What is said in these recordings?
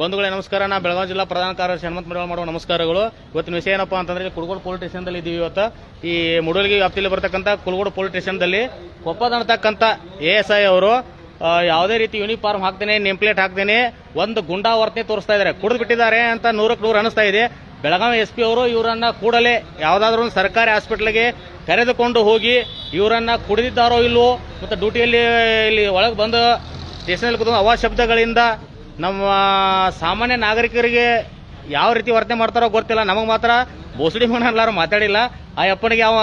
ಬಂಧುಗಳೇ, ನಮಸ್ಕಾರ. ನಾ ಬೆಳಗಾವಿ ಜಿಲ್ಲಾ ಪ್ರಧಾನ ಕಾರ್ಯದರ್ಶಿ ಹನುಮಂತ ಮಡವಾಳ್ ಮಾಡುವ ನಮಸ್ಕಾರಗಳು. ಇವತ್ತಿನ ವಿಷಯ ಏನಪ್ಪಾ ಅಂತಂದ್ರೆ ಕುರುಗೋಡು ಪೊಲೀಸ್ ಸ್ಟೇಷನ್ದಲ್ಲಿ ಇದ್ದೀವಿ ಇವತ್ತು. ಈ ಮುಡಲ್ಗಿ ವ್ಯಾಪ್ತಿಯಲ್ಲಿ ಬರ್ತಕ್ಕಂಥ ಕುಲಗೋಡು ಪೊಲೀಸ್ ಸ್ಟೇಷನ್ದಲ್ಲಿ ಕೊಪ್ಪದ ಅಂತಕ್ಕಂಥ ಎ ಎಸ್ ಐ ಅವರು ಯಾವುದೇ ರೀತಿ ಯೂನಿಫಾರ್ಮ್ ಹಾಕ್ತೇನೆ ನೇಮ್ ಪ್ಲೇಟ್ ಹಾಕ್ತೇನೆ ಒಂದು ಗುಂಡಾ ವರ್ತನೆ ತೋರಿಸ್ತಾ ಇದ್ದಾರೆ. ಕುಡಿದು ಬಿಟ್ಟಿದ್ದಾರೆ ಅಂತ ನೂರಕ್ಕೆ ನೂರು ಅನಿಸ್ತಾ ಇದೆ. ಬೆಳಗಾವಿ ಎಸ್ ಪಿ ಅವರು ಇವರನ್ನ ಕೂಡಲೇ ಯಾವುದಾದ್ರೂ ಒಂದು ಸರ್ಕಾರಿ ಹಾಸ್ಪಿಟ್ಲಿಗೆ ಕರೆದುಕೊಂಡು ಹೋಗಿ ಇವರನ್ನ ಕುಡಿದಿದ್ದಾರೋ ಇಲ್ಲವೋ ಮತ್ತು ಡ್ಯೂಟಿಯಲ್ಲಿ ಇಲ್ಲಿ ಒಳಗೆ ಬಂದು ಸ್ಟೇಷನಲ್ಲಿ ಕೂತ್ಕೊಂಡು ಅವಾಶಬ್ದಗಳಿಂದ ನಮ್ಮ ಸಾಮಾನ್ಯ ನಾಗರಿಕರಿಗೆ ಯಾವ ರೀತಿ ವರ್ತನೆ ಮಾಡ್ತಾರೋ ಗೊತ್ತಿಲ್ಲ. ನಮಗೆ ಮಾತ್ರ ಬೋಸಡಿ ಮನ ಎಲ್ಲರೂ ಮಾತಾಡಿಲ್ಲ. ಆ ಅಪ್ಪನಿಗೆ ಅವ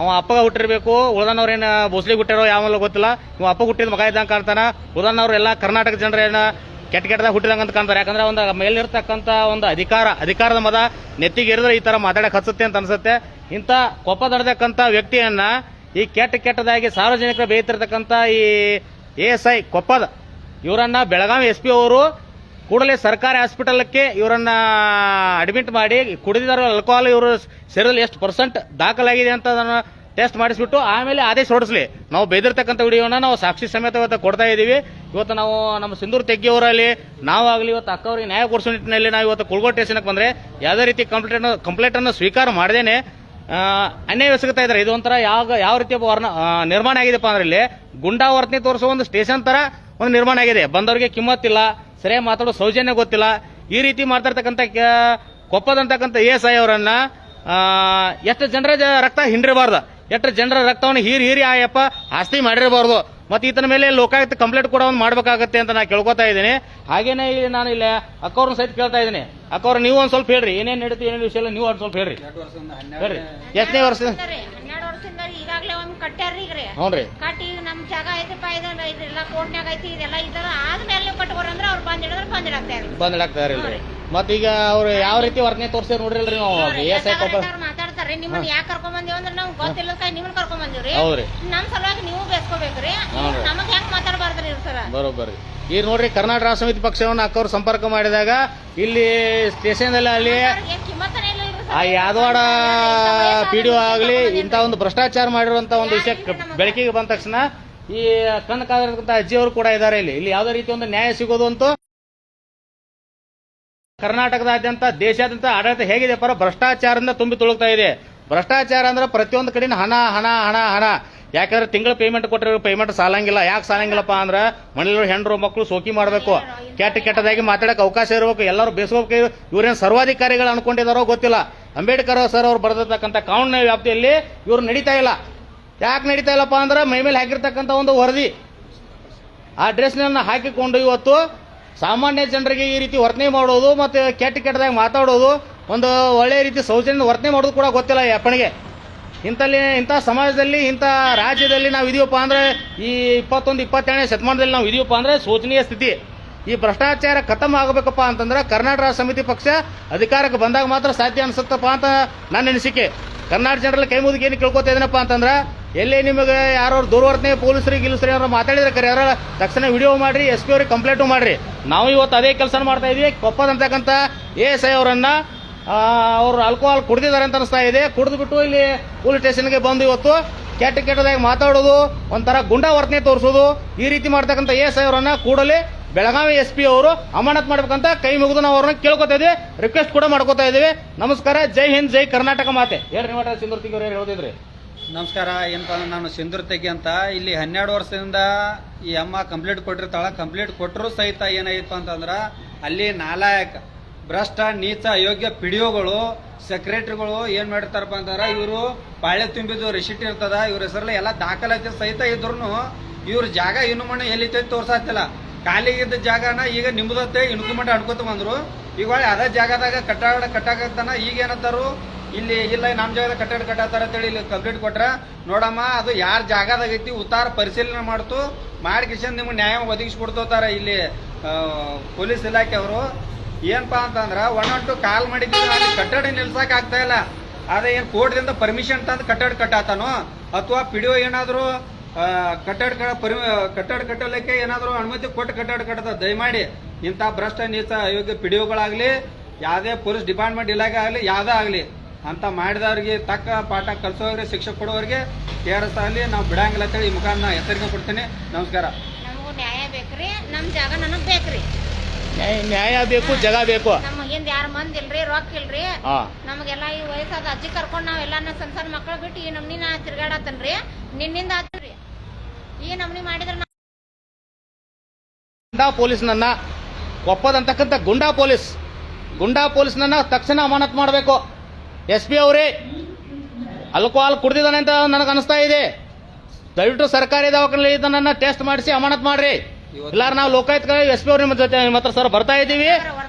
ಅವ ಅಪ್ಪಗ ಹುಟ್ಟಿರ್ಬೇಕು. ಉಳ್ದನವ್ರೇನು ಬೋಸಡಿ ಹುಟ್ಟಿರೋ ಯಾವಲ್ಲ ಗೊತ್ತಿಲ್ಲ. ಇವ ಅಪ್ಪ ಹುಟ್ಟಿದ ಮಗ ಇದ್ದಂಗೆ ಕಾಣ್ತಾನೆ. ಉಳ್ದನವ್ರು ಎಲ್ಲ ಕರ್ನಾಟಕ ಜನರೇನು ಕೆಟ್ಟ ಕೆಟ್ಟದಾಗ ಹುಟ್ಟಿದಂಗೆ ಅಂತ ಕಾಣ್ತಾರೆ. ಯಾಕಂದ್ರೆ ಒಂದು ಮೇಲಿರ್ತಕ್ಕಂಥ ಒಂದು ಅಧಿಕಾರ, ಅಧಿಕಾರದ ಮದ ನೆತ್ತಿಗೆ ಇರಿದ್ರೆ ಈ ಥರ ಮಾತಾಡಕ್ಕೆ ಹಚ್ಚುತ್ತೆ ಅಂತ ಅನ್ಸುತ್ತೆ. ಇಂಥ ಕೊಪ್ಪ ದಡ್ದಕ್ಕಂಥ ವ್ಯಕ್ತಿಯನ್ನು ಈ ಕೆಟ್ಟ ಕೆಟ್ಟದಾಗಿ ಸಾರ್ವಜನಿಕರು ಬೇಯ್ತಿರ್ತಕ್ಕಂಥ ಈ ಎ ಎಸ್ ಐ ಕೊಪ್ಪದ ಇವರನ್ನ ಬೆಳಗಾವಿ ಎಸ್ ಪಿ ಅವರು ಕೂಡಲೇ ಸರ್ಕಾರಿ ಹಾಸ್ಪಿಟಲ್ಗೆ ಇವರನ್ನ ಅಡ್ಮಿಟ್ ಮಾಡಿ, ಕುಡಿದಿರೋ ಅಲ್ಕೋಹಾಲ್ ಇವರು ಸೆರೆಯಲ್ಲಿ ಎಷ್ಟು ಪರ್ಸೆಂಟ್ ದಾಖಲಾಗಿದೆ ಅಂತ ಅದನ್ನು ಟೆಸ್ಟ್ ಮಾಡಿಸ್ಬಿಟ್ಟು ಆಮೇಲೆ ಆದೇಶ ಹೊರಡಿಸಲಿ. ನಾವು ಬೆದಿರ್ತಕ್ಕಂಥ ವಿಡಿಯೋನ ನಾವು ಸಾಕ್ಷಿ ಸಮೇತ ಇವತ್ತು ಕೊಡ್ತಾ ಇದ್ದೀವಿ. ಇವತ್ತು ನಾವು ನಮ್ಮ ಸಿಂಧೂರು ತೆಗ್ಗಿಯವರಲ್ಲಿ, ನಾವಾಗಲಿ ಇವತ್ತು ಅಕ್ಕವರಿಗೆ ನ್ಯಾಯ ಕೊಡಿಸೋ ನಿಟ್ಟಿನಲ್ಲಿ ನಾವು ಇವತ್ತು ಕುಲ್ಗೋಡ್ ಸ್ಟೇಷನ್ಗೆ ಬಂದರೆ ಯಾವುದೇ ರೀತಿ ಕಂಪ್ಲೇಂಟ್ ಕಂಪ್ಲೇಂಟನ್ನು ಸ್ವೀಕಾರ ಮಾಡದೇನೆ. ಅನ್ಯಾಯ ಎಸಗುತ್ತಾ ಇದ್ದಾರೆ. ಇದೊಂಥರ ಯಾವ ಯಾವ ರೀತಿಯ ವರ್ಣ ನಿರ್ಮಾಣ ಆಗಿದೆಪ್ಪ ಅಂದ್ರೆ ಇಲ್ಲಿ ಗುಂಡಾ ವರ್ತನೆ ತೋರಿಸೋ ಒಂದು ಸ್ಟೇಷನ್ ತರ ಒಂದು ನಿರ್ಮಾಣ ಆಗಿದೆ. ಬಂದವರಿಗೆ ಕಿಮ್ಮತ್ತಿಲ್ಲ ಸರಿಯಾಗಿ ಮಾತಾಡೋ ಸೌಜನ್ಯ ಗೊತ್ತಿಲ್ಲ. ಈ ರೀತಿ ಮಾತಾಡ್ತಕ್ಕಂಥ ಕೊಪ್ಪದಂತಕ್ಕಂಥ ಎ ಎಸ್ ಐ ಅವರನ್ನ ಎಷ್ಟು ಜನರ ರಕ್ತ ಹಿಂಡಿರಬಾರ್ದು. ಎಷ್ಟು ಜನರ ರಕ್ತವನ್ನು ಹೀರಿ ಹೀರಿ ಆಯಪ್ಪ ಆಸ್ತಿ ಮಾಡಿರಬಾರ್ದು. ಮತ್ತೆ ಈತನ ಮೇಲೆ ಲೋಕಾಯುಕ್ತ ಕಂಪ್ಲೇಂಟ್ ಕೂಡ ಒಂದು ಮಾಡಬೇಕಾಗತ್ತೆ ಅಂತ ನಾನು ಕೇಳ್ಕೊತಾ ಇದ್ದೀನಿ. ಹಾಗೇನೆ ಇಲ್ಲಿ ನಾನು ಇಲ್ಲಿ ಅಕ್ಕವ್ರನ್ನ ಸಹಿತ ಕೇಳ್ತಾ ಇದ್ದೀನಿ. ಅಕ್ಕವ್ರ ನೀವು ಒಂದು ಸ್ವಲ್ಪ ಹೇಳ್ರಿ. ಏನೇನು ನಡೀತು ಏನೇನು ವಿಷಯ ಇಲ್ಲ ನೀವು ಒಂದು ಸ್ವಲ್ಪ ಹೇಳ್ರಿ. ಹೇಳ್ರಿ. ಎಷ್ಟನೇ ವರ್ಷ? ವರ್ಷದಿಂದ ಈಗಾಗಲೇ ಒಂದು ಕಟ್ಟ್ಯಾರ್ರಿ ಈಗ ರೀ ಕಟ್ಟಿ ನಮ್ಮ ಜಾಗ ಐತಿಪ್ಪ ಇದನ್ನ ಇದೆಲ್ಲ ಕೋರ್ಟ್ನಾಗ ಐತಿ ಇದೆಲ್ಲ ಇದರ ಆದ್ಮೇಲೆ ನೀವು ಕಟ್ಕೋರಿ ಅಂದ್ರೆ ಅವ್ರು ಬಂದ್ ಹಿಡಿದ್ರೆ ಬಂದ್ ಇಡಾಕ್ತಾ ಇರ್ರಿ. ಬಂದ್ ಇಲ್ರಿ. ಮತ್ತೀಗ ಅವ್ರು ಯಾವ ರೀತಿ ವರ್ತನೆ ತೋರಿಸಿ ನೋಡ್ರಿಲ್ರಿ ನಾವು ಎಸ್ ಐ ಕೊಪ್ಪ ಮಾತಾಡ್ತಾರ್ರಿ ನಿಮ್ಮನ್ನ ಯಾಕೆ ಕರ್ಕೊಂಡ್ ಬಂದಿವಿ ಅಂದ್ರೆ ನಾವು ಗೊತ್ತಿಲ್ಲ ಕೈ ನಿಮ್ಮನ್ನ ಕರ್ಕೊಂಡ್ ಬಂದಿವ್ರಿ. ಹೌದ್ರಿ. ನಮ್ ಸಲುವಾಗಿ ನೀವು ಬೇಸ್ಕೋಬೇಕ್ರಿ. ಹೌದ್ರಿ. ನಮಗ್ ಹೆಂಗ್ ಮಾತಾಡಬಾರ್ದ್ರಿ ಇವ್ರ ಸರ ಬರೋಬ್ಬರಿ ಈಗ ನೋಡ್ರಿ ಕರ್ನಾಟಕ ರಾಷ್ಟ್ರ ಸಮಿತಿ ಪಕ್ಷವನ್ನು ಅಕ್ಕವ್ರು ಸಂಪರ್ಕ ಮಾಡಿದಾಗ ಇಲ್ಲಿ ಸ್ಟೇಷನ್ ಅಲ್ಲಿ ಏನ್ ಕಿಮ್ಮತ್ತನೇ ಆ ಯಾದವಾಡ ಪಿ ಡಿ ಆಗಲಿ ಇಂಥ ಒಂದು ಭ್ರಷ್ಟಾಚಾರ ಮಾಡಿರುವಂತ ಒಂದು ವಿಷಯ ಬೆಳಕಿಗೆ ಬಂದ ತಕ್ಷಣ ಈ ಕಣ್ಣು ಕಾದಿರತಕ್ಕಂಥ ಅಜ್ಜಿಯವರು ಕೂಡ ಇದ್ದಾರೆ ಇಲ್ಲಿ. ಇಲ್ಲಿ ಯಾವುದೇ ರೀತಿ ಒಂದು ನ್ಯಾಯ ಸಿಗೋದು ಅಂತೂ ಕರ್ನಾಟಕದಾದ್ಯಂತ, ದೇಶಾದ್ಯಂತ ಆಡಳಿತ ಹೇಗಿದೆ ಪರ ಭ್ರಷ್ಟಾಚಾರದಿಂದ ತುಂಬಿ ತುಳುಕ್ತಾ ಇದೆ. ಭ್ರಷ್ಟಾಚಾರ ಅಂದ್ರೆ ಪ್ರತಿಯೊಂದು ಕಡೆನ ಹಣ ಹಣ ಹಣ ಹಣ. ಯಾಕಂದ್ರೆ ತಿಂಗಳ ಪೇಮೆಂಟ್ ಕೊಟ್ಟರೆ ಪೇಮೆಂಟ್ ಸಾಲಂಗಿಲ್ಲ. ಯಾಕೆ ಸಾಲಂಗಿಲ್ಲಪ್ಪ ಅಂದ್ರೆ ಮನೇಲಿ ಹೆಣ್ಣು ಮಕ್ಕಳು ಸೋಕಿ ಮಾಡಬೇಕು. ಕೆಟ್ಟ ಕೆಟ್ಟದಾಗಿ ಮಾತಾಡಕ್ಕೆ ಅವಕಾಶ ಇರಬೇಕು. ಎಲ್ಲರೂ ಬೇಸ್ಕೋಬೇಕು. ಇವ್ರೇನು ಸರ್ವಾಧಿಕಾರಿಗಳು ಅನ್ಕೊಂಡಿದಾರೋ ಗೊತ್ತಿಲ್ಲ. ಅಂಬೇಡ್ಕರ್ ಸರ್ ಅವ್ರು ಬರೆದಿರ್ತಕ್ಕಂಥ ಕಾನೂನಿನ ವ್ಯಾಪ್ತಿಯಲ್ಲಿ ಇವ್ರು ನಡೀತಾ ಇಲ್ಲ. ಯಾಕೆ ನಡೀತಾ ಇಲ್ಲಪ್ಪ ಅಂದ್ರೆ ಮೈ ಮೇಲೆ ಹಾಕಿರ್ತಕ್ಕಂಥ ಒಂದು ವರದಿ. ಆ ಡ್ರೆಸ್ನನ್ನು ಹಾಕಿಕೊಂಡು ಇವತ್ತು ಸಾಮಾನ್ಯ ಜನರಿಗೆ ಈ ರೀತಿ ವರ್ತನೆ ಮಾಡೋದು ಮತ್ತೆ ಕೆಟ್ಟ ಕೆಟ್ಟದಾಗಿ ಮಾತಾಡೋದು ಒಂದು ಒಳ್ಳೆಯ ರೀತಿ ಸೌಜನ್ಯ ವರ್ತನೆ ಮಾಡೋದು ಕೂಡ ಗೊತ್ತಿಲ್ಲ ಈ ಅಪ್ಪನಿಗೆ. ಇಂಥಲ್ಲಿ ಇಂಥ ಸಮಾಜದಲ್ಲಿ, ಇಂಥ ರಾಜ್ಯದಲ್ಲಿ ನಾವು ಇದೀವಪ್ಪ ಅಂದ್ರೆ ಈ ಇಪ್ಪತ್ತೊಂದು ಇಪ್ಪತ್ತೆರಡನೇ ಶತಮಾನದಲ್ಲಿ ನಾವು ಇದೀವಪ್ಪ ಅಂದ್ರೆ ಶೋಚನೀಯ ಸ್ಥಿತಿ. ಈ ಭ್ರಷ್ಟಾಚಾರ ಖತಮ್ ಆಗಬೇಕಪ್ಪ ಅಂತಂದ್ರೆ ಕರ್ನಾಟಕ ಸಮಿತಿ ಪಕ್ಷ ಅಧಿಕಾರಕ್ಕೆ ಬಂದಾಗ ಮಾತ್ರ ಸಾಧ್ಯ ಅನಿಸುತ್ತಪ್ಪ ಅಂತ ನನ್ನ ಅನಿಸಿಕೆ. ಕರ್ನಾಟಕ ಜನರಲ್ಲಿ ಕೈ ಮುಗಿದು ಏನು ಕೇಳ್ಕೊತಾ ಇದೀನಪ್ಪ ಅಂತಂದ್ರೆ, ಎಲ್ಲೇ ನಿಮಗೆ ಯಾರೋ ದುರ್ವರ್ತನೆ ಪೊಲೀಸರಿಗೆ ಗಿಲಿಸ್ರಿ ಅವ್ರು ಮಾತಾಡಿದ್ರೆ ಕರೆ ತಕ್ಷಣ ವಿಡಿಯೋ ಮಾಡ್ರಿ, ಎಸ್ ಪಿ ಅವ್ರಿಗೆ ಕಂಪ್ಲೇಂಟು ಮಾಡಿರಿ. ನಾವು ಇವತ್ತು ಅದೇ ಕೆಲಸ ಮಾಡ್ತಾ ಇದೀವಿ. ಕೊಪ್ಪದಂತಕ್ಕಂಥ ಎ ಎಸ್ ಐ ಅವರನ್ನ ಅವ್ರು ಆಲ್ಕೋಹಾಲ್ ಕುಡಿದಿದ್ದಾರೆ ಅಂತ ಅನಿಸ್ತಾ ಇದೆ. ಕುಡಿದು ಬಿಟ್ಟು ಇಲ್ಲಿ ಪೊಲೀಸ್ ಸ್ಟೇಷನ್ಗೆ ಬಂದು ಇವತ್ತು ಕೆಟ್ಟ ಕೆಟ್ಟದಾಗಿ ಮಾತಾಡೋದು, ಒಂಥರ ಗುಂಡಾ ವರ್ತನೆ ತೋರಿಸೋದು. ಈ ರೀತಿ ಮಾಡ್ತಕ್ಕಂಥ ಎಸ್ ಐ ಅವರನ್ನ ಕೂಡಲೇ ಬೆಳಗಾವಿ ಎಸ್ ಪಿ ಅವರು ಅಮಾನತ್ ಮಾಡ್ಬೇಕಂತ ಕೈ ಮುಗಿದು ನಾವು ಅವ್ರನ್ನ ಕೇಳ್ಕೊತಾ ಇದೀವಿ ರಿಕ್ವೆಸ್ಟ್ ಕೂಡ ಮಾಡ್ಕೊತಾ ಇದೀವಿ ನಮಸ್ಕಾರ, ಜೈ ಹಿಂದ್, ಜೈ ಕರ್ನಾಟಕ ಮಾತೆ. ಹೇಳ್ರಿ ಮಾಡ್ರಿ ಸಿಂಧೂರ್ತಿಗೆ ಅವ್ರು ಹೇಳ್ತಿದ್ರಿ? ನಮಸ್ಕಾರ, ಏನಪ್ಪ ಅಂದ್ರೆ ನಾನು ಸಿಂಧೂರ್ ತೆಗಿ ಅಂತ. ಇಲ್ಲಿ ಹನ್ನೆರಡು ವರ್ಷದಿಂದ ಈ ಅಮ್ಮ ಕಂಪ್ಲೀಟ್ ಕೊಟ್ಟಿರ್ತಾಳ. ಕಂಪ್ಲೀಟ್ ಕೊಟ್ಟರು ಸಹಿತ ಏನಾಗಿತ್ತು ಅಂತಂದ್ರ ಅಲ್ಲಿ ನಾಲಾಯಕ ಭ್ರಷ್ಟ, ನೀಚ, ಅಯೋಗ್ಯ ಪಿಡಿಯೋಗಳು ಸೆಕ್ರೆಟರಿಗಳು ಏನ್ ಮಾಡಿರ್ತಾರಪ್ಪ ಅಂತಾರ, ಇವರು ಪಾಳೆ ತುಂಬಿದ್ದು ರಿಸಿಟ್ ಇರ್ತದ, ಇವ್ರ ಹೆಸರಲ್ಲಿ ಎಲ್ಲ ದಾಖಲಾತಿ ಸಹಿತ ಇದ್ರು ಇವ್ರ ಜಾಗ ಇನ್ನು ಮಣ್ಣು ಎಲ್ಲಿತೈತಿ ತೋರ್ಸಾತಿಲ್ಲ. ಖಾಲಿಗಿದ್ದ ಜಾಗನ ಈಗ ನಿಮ್ದತ್ತೆ ಇಣ್ಕೊಂಡ್ ಅಡ್ಕೋತ ಬಂದ್ರು. ಈಗ ಅದೇ ಜಾಗದಾಗ ಕಟ್ಟಡ ಕಟ್ಟಾಕತ್ತಾನ ಈಗ ಏನಂತಾರು, ಇಲ್ಲಿ ಇಲ್ಲ ನಮ್ಮ ಜಾಗದಾಗ ಕಟ್ಟಡ ಕಟ್ಟಾತಾರ ಅಂತೇಳಿ ಇಲ್ಲಿ ಕಂಪ್ಲೀಟ್ ಕೊಟ್ರ, ನೋಡಮ್ಮ, ಅದು ಯಾರ ಜಾಗದಾಗ ಐತಿ, ಉತ್ತಾರ ಪರಿಶೀಲನೆ ಮಾಡ್ತು ಮಾಡಿ ಕಿಶನ್ ನಿಮ್ಗೆ ನ್ಯಾಯ ಒದಗಿಸ್ಕೊಡ್ತೋತಾರ ಇಲ್ಲಿ ಪೊಲೀಸ್ ಇಲಾಖೆ ಅವರು. ಏನಪ್ಪಾ ಅಂತಂದ್ರೆ ಒನ್ ಒನ್ ಟು ಕಾಲ್ ಅಲ್ಲಿ ಕಟ್ಟಡ ನಿಲ್ಸಕ್ ಆಗ್ತಾ ಇಲ್ಲ. ಅದೇ ಏನ್ ಕೋರ್ಟ್ದಿಂದ ಪರ್ಮಿಷನ್ ತಂದು ಕಟ್ಟಡ ಕಟ್ಟಾತಾನೋ? ಅಥವಾ ಪಿಡಿಒ ಏನಾದ್ರು ಕಟ್ಟಡ ಕಟ್ಟಡ ಕಟ್ಟಲಿಕ್ಕೆ ಏನಾದ್ರು ಅನುಮತಿ ಕೊಟ್ಟು ಕಟ್ಟಡ ಕಟ್ಟದ ದಯಮಾಡಿ ಇಂಥ ಭ್ರಷ್ಟ, ನೀಚ, ಅಯೋಗ್ಯ ಪಿಡಿಒಗಳಾಗ್ಲಿ, ಯಾವುದೇ ಪೊಲೀಸ್ ಡಿಪಾರ್ಟ್ಮೆಂಟ್ ಇಲಾಖೆ ಆಗಲಿ, ಯಾವುದೇ ಆಗಲಿ, ಅಂತ ಮಾಡಿದವ್ರಿಗೆ ತಕ್ಕ ಪಾಠ ಕಲಿಸೋರಿಗೆ, ಶಿಕ್ಷೆ ಕೊಡೋರಿಗೆ ಕೆ ಆರ್ ಎಸ್ ಆಗಲಿ ನಾವು ಬಿಡಂಗಿಲ್ಲ ಅಂತೇಳಿ ಈ ಮುಖಾಂತರ ಎಚ್ಚರಿಕೆ ಕೊಡ್ತೀನಿ. ನಮಸ್ಕಾರ. ನಮಗೂ ನ್ಯಾಯ ಬೇಕ್ರಿ ನಮ್ಮ ಜಾಗ ನನಗ್ ಬೇಕ್ರಿ. ನ್ಯಾಯ- ನ್ಯಾಯ ಬೇಕು ಜಗ ಬೇಕು. ನಮ್ಮ ಹಿಂದ್ ಯಾರ ಮಂದಿ ಇಲ್ರಿ ರೊಕ್ಕ ಇಲ್ರಿ? ಹಾ. ನಮಗೆಲ್ಲ ಈ ವಯಸ್ಸಾದ ಅಜ್ಜಿ ಕರ್ಕೊಂಡ್ ನಾವ್ ಎಲ್ಲಾನ ಸಣ್ಣ ಸಣ್ಣ ಮಕ್ಳ ಬಿಟ್ಟು ಈ ನಮ್ನಿ ನಾ ತಿರ್ಗಾಡತ್ತನ್ರಿ. ನಿನ್ನಿಂದ ಆತ್ರಿ ಈ ನಮ್ನಿ ಮಾಡಿದ್ರ ನಾ ಗುಂಡಾ ಪೊಲೀಸ್ನನ್ನ ಒಪ್ಪದಂತಕ್ಕಂಥ ಗುಂಡಾ ಪೊಲೀಸ್. ಗುಂಡಾ ಪೊಲೀಸ್ನನ್ನ ತಕ್ಷಣ ಅಮಾನತ್ ಮಾಡಬೇಕು. ಎಸ್ ಪಿ ಅವರೇ ಅಲ್ಕೋಹಾಲ್ ಕುಡ್ದಿದ್ದಾನೆ ಅಂತ ನನಗೆ ಅನಿಸ್ತಾ ಇದೆ. ದಯವಿಟ್ಟು ಸರ್ಕಾರಿ ದವಾಖಾನೆ ಇದನ್ನ ಟೆಸ್ಟ್ ಮಾಡಿಸಿ ಅಮಾನತ್ ಮಾಡ್ರಿ. ಇಲ್ಲ ನಾವು ಲೋಕಾಯುಕ್ತ ಎಸ್ ಪಿ ಅವ್ರ ನಿಮ್ಮ ಜೊತೆ ನಿಮ್ಮ ಹತ್ರ ಸರ್ ಬರ್ತಾ ಇದ್ದೀವಿ.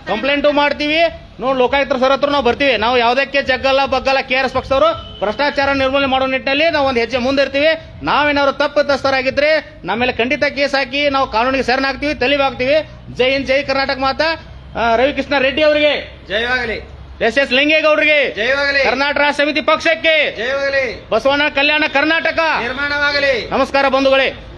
ಕಂಪ್ಲೇಂಟು ಮಾಡ್ತೀವಿ. ನೋಡಿ ಲೋಕಾಯುಕ್ತರ ಸರ್ ಹತ್ರ ನಾವು ಬರ್ತೀವಿ. ನಾವು ಯಾವುದಕ್ಕೆ ಜಗ್ಗಲ್ಲ ಬಗ್ಗಲ್ಲ ಕೆ ಆರ್ ಎಸ್ ಪಕ್ಷದವರು ಭ್ರಷ್ಟಾಚಾರ ನಿರ್ಮೂಲನೆ ಮಾಡೋ ನಿಟ್ಟಿನಲ್ಲಿ ನಾವು ಒಂದು ಹೆಜ್ಜೆ ಮುಂದಿರ್ತೀವಿ ನಾವೇನಾದ್ರು ತಪ್ಪಿತಸ್ಥರಾಗಿದ್ರೆ ನಮ್ಮ ಮೇಲೆ ಖಂಡಿತ ಕೇಸ್ ಹಾಕಿ ನಾವು ಕಾನೂನಿಗೆ ಶರಣಾಗ್ತೀವಿ ತಲಿವಾಗ್ತೀವಿ. ಜೈ ಹಿಂದ್ ಜೈ ಕರ್ನಾಟಕ ಮಾತಾ. ರವಿಕೃಷ್ಣ ರೆಡ್ಡಿ ಅವರಿಗೆ. ಜಯವಾಗಲಿ. ಎಸ್ ಎಸ್ ಲಿಂಗೇಗೌಡರಿಗೆ. ಜಯವಾಗಲಿ. ಕರ್ನಾಟಕ ರಾಷ್ಟ್ರ ಸಮಿತಿ ಪಕ್ಷಕ್ಕೆ. ಜಯವಾಗಲಿ. ಬಸವಣ್ಣ ಕಲ್ಯಾಣ ಕರ್ನಾಟಕ. ನಿರ್ಮಾಣವಾಗಲಿ. ನಮಸ್ಕಾರ ಬಂಧುಗಳೇ.